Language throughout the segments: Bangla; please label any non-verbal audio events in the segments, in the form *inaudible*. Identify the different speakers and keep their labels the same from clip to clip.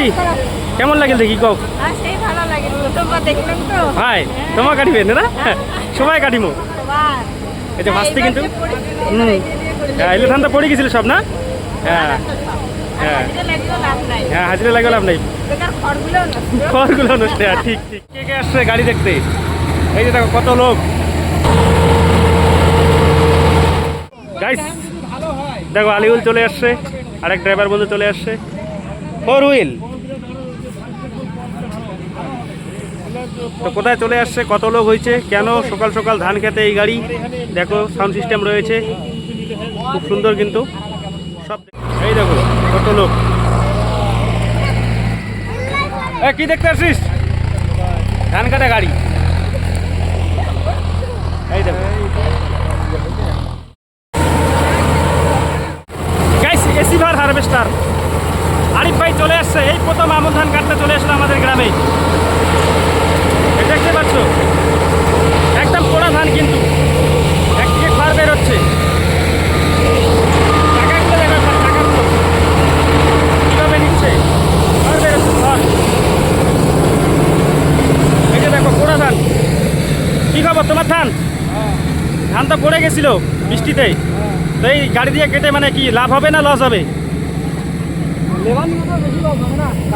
Speaker 1: ভাস্তি কেমন লাগিল দেখি কক
Speaker 2: দেখলাম
Speaker 1: তোমার কাটিবেন না? সবাই কাটিমো।
Speaker 2: বাহ।
Speaker 1: এই যে ভাস্তি কিন্তু হুম। হ্যাঁ ধানটা পড়ে গেছিল সব না? হ্যাঁ হ্যাঁ। হ্যাঁ হাজিরা লাগে লাভ নাই।
Speaker 2: বেকার খড়গুলো নষ্ট।
Speaker 1: খড়গুলো নষ্ট হয়, ঠিক ঠিক। কে কে আসছে গাড়ি দেখতে? এই যে দেখো কত লোক। গাইস দেখো আলিউল চলে আসছে। আরেক ড্রাইভার বন্ধু চলে আসছে। Four wheel. তো কোথায় চলে আসছে? কত লোক হয়েছে? কেন সকাল সকাল ধান খেতে এই গাড়ি? দেখো সাউন্ড সিস্টেম রয়েছে। খুব সুন্দর কিন্তু। সব এই দেখো, কত লোক। কি দেখতে আসছিস? ধান কাটা গাড়ি। এই দেখো। ভার হারভেস্টার। আরিফ ভাই চলে আসছে। এই প্রথম আমন ধান কাটতে চলে আসলো আমাদের গ্রামে। দেখতে পাচ্ছ? একদম পোড়া ধান কিন্তু। একদিকে খড় বের হচ্ছে টাকাগুলো দেখো একবার, টাকাগুলো কীভাবে নিচ্ছে? খড় বের হচ্ছে খড়। এই যে দেখো পোড়া ধান। কি খবর? তোমার ধান? ধান তো পড়ে গেছিল বৃষ্টিতে। তো এই গাড়ি দিয়ে কেটে মানে কি লাভ হবে না লস হবে?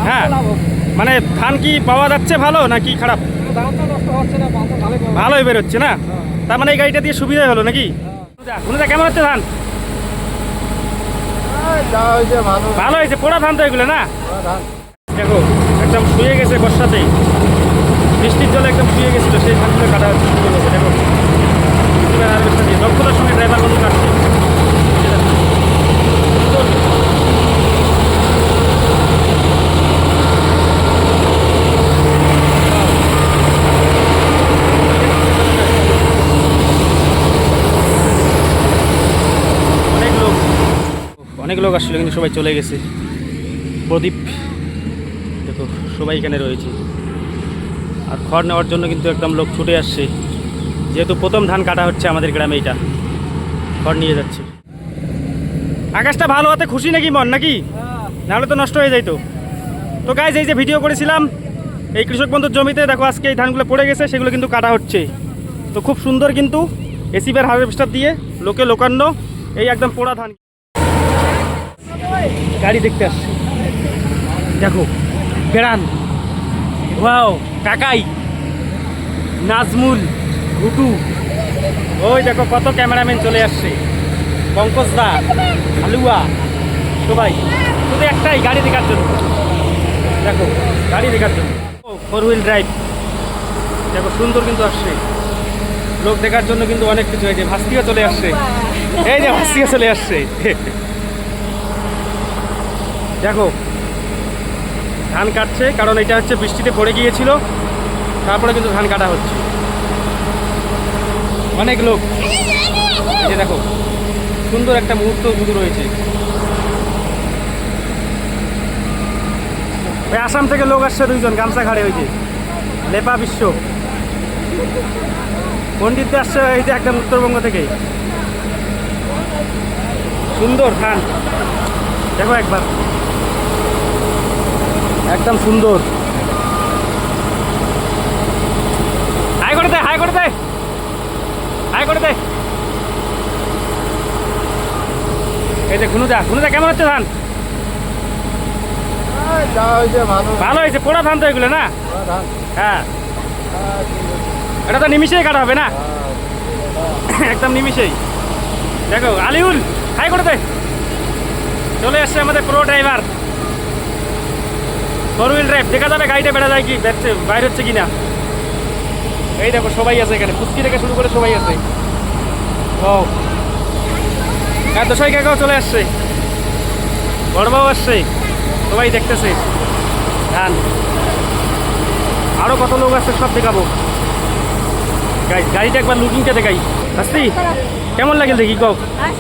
Speaker 1: হ্যাঁ। মানে ধান কি পাওয়া যাচ্ছে ভালো নাকি খারাপ? ভালোই বেরোচ্ছে না? তার মানে এই গাড়িটা দিয়ে সুবিধাই হলো নাকি? কোনটা কেমন হচ্ছে ধান?
Speaker 3: ভালো।
Speaker 1: ভালো হয়েছে পোড়া ধান তো এগুলো না? দেখো একদম শুয়ে গেছে বর্ষাতে বৃষ্টির জলে একদম শুয়ে গেছিল সেই ধানগুলো কাটা হচ্ছে সুন্দর হচ্ছে দেখো এবার হারভেস্টার দিয়ে দক্ষতার সঙ্গে ড্রাইভার বন্ধু কাটছে এই যে দেখো। সুন্দর। অনেক লোক অনেক লোক আসছিল, কিন্তু সবাই চলে গেছে। প্রদীপ, দেখো, সবাই এখানে রয়েছে। আর খড় নেওয়ার জন্য কিন্তু একদম লোক ছুটে আসছে। যেহেতু প্রথম ধান কাটা হচ্ছে আমাদের গ্রামে এটা। খড় নিয়ে যাচ্ছে। আকাশটা ভালো হতে খুশি নাকি মন, নাকি? নাহলে তো নষ্ট হয়ে যাইতো। তো গাইজ এই যে ভিডিও করেছিলাম, এই কৃষক বন্ধুর জমিতে, দেখো, আজকে এই ধানগুলো পড়ে গেছে, সেগুলো কিন্তু কাটা হচ্ছে। তো খুব সুন্দর কিন্তু এসিবের হারভেস্টার দিয়ে, লোকে লোকান্ন, এই একদম পোড়া ধান। গাড়ি দেখতে আসছে। দেখো, বেড়ান। ওয়াও, কাকাই। নাজমুল ঘুটু ওই দেখো, কত ক্যামেরাম্যান চলে আসছে। পঙ্কজ দা, হালুয়া, সবাই। শুধু একটাই গাড়ি দেখার জন্য। দেখো, গাড়ি দেখার জন্য। ফোর হুইল ড্রাইভ দেখো, সুন্দর কিন্তু আসছে। লোক দেখার জন্য কিন্তু অনেক কিছু হয়েছে। ভাস্তিও চলে আসছে। এই যে ভাস্তিও চলে আসছে। *laughs* দেখো, ধান কাটছে, কারণ এটা হচ্ছে বৃষ্টিতে পড়ে গিয়েছিল, তারপরে কিন্তু ধান কাটা হচ্ছে। অনেক লোক। যে দেখো, সুন্দর একটা মুহূর্ত শুধু রয়েছে। আসাম থেকে লোক আসছে দুইজন, গামছা ঘাড়ে হয়েছে লেপা বিশ্ব। পণ্ডিত আসছে এই যে একদম উত্তরবঙ্গ থেকে। সুন্দর ধান। দেখো একবার। একদম সুন্দর। হাই করে দে হাই করে দে। হাই করে দে। এই যে ঘুনুদা ঘুনুদা কেমন হচ্ছে ধান?
Speaker 3: ভালো।
Speaker 1: হয়েছে পোড়া ধান তো এগুলো না?
Speaker 3: ধান।
Speaker 1: হ্যাঁ।
Speaker 3: হ্যাঁ।
Speaker 1: এটা তো নিমিশেই কাটা হবে না?
Speaker 3: হ্যাঁ।
Speaker 1: একদম নিমিশেই দেখো আলিউল হাই করে দে। চলে আসছে আমাদের pro driver four wheel drive দেখা যাবে গাড়িটা বেড়া যায় কি বেরছে বাইরে হচ্ছে কিনা। এই দেখো সবাই আছে এখানে। ফুচকি থেকে শুরু করে সবাই আছে। ও হ্যাঁ দোসাই কাকাও চলে আসছে। বড়বাবু আসছে। সবাই দেখতেছে। ধান আরও কত লোক আছে সব দেখাবো। গাড়ি গাড়িটা একবার লুকিংটা দেখাই। আসছি কেমন লাগে দেখি কক
Speaker 2: আর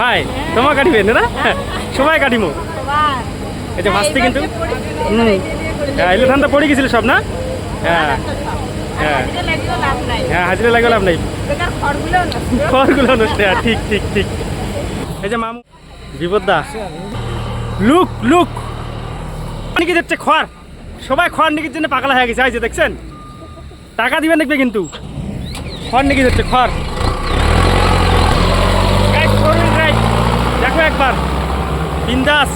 Speaker 1: হাই তোমার কাটিবেন না? সবাই কাটিমো। এই যে ভাস্তি কিন্তু। হুম। হ্যাঁ এলে ধানটা পড়ে গেছিল সব না? হ্যাঁ। হ্যাঁ। হ্যাঁ হাজিরা লাগে লাভ নাই।
Speaker 2: খড়গুলো নষ্ট।
Speaker 1: খড়গুলো নষ্ট হয়, ঠিক ঠিক ঠিক। এই যে মামু বিপদদা। Look look. নাকি দিচ্ছে খড়? সবাই খড় নিকির জন্য পাগলা হয়ে গেছে যে দেখছেন? টাকা দিবেন দেখবে কিন্তু। খড় নিকি দিচ্ছে খড়। দেখো একবার। বিন্দাস।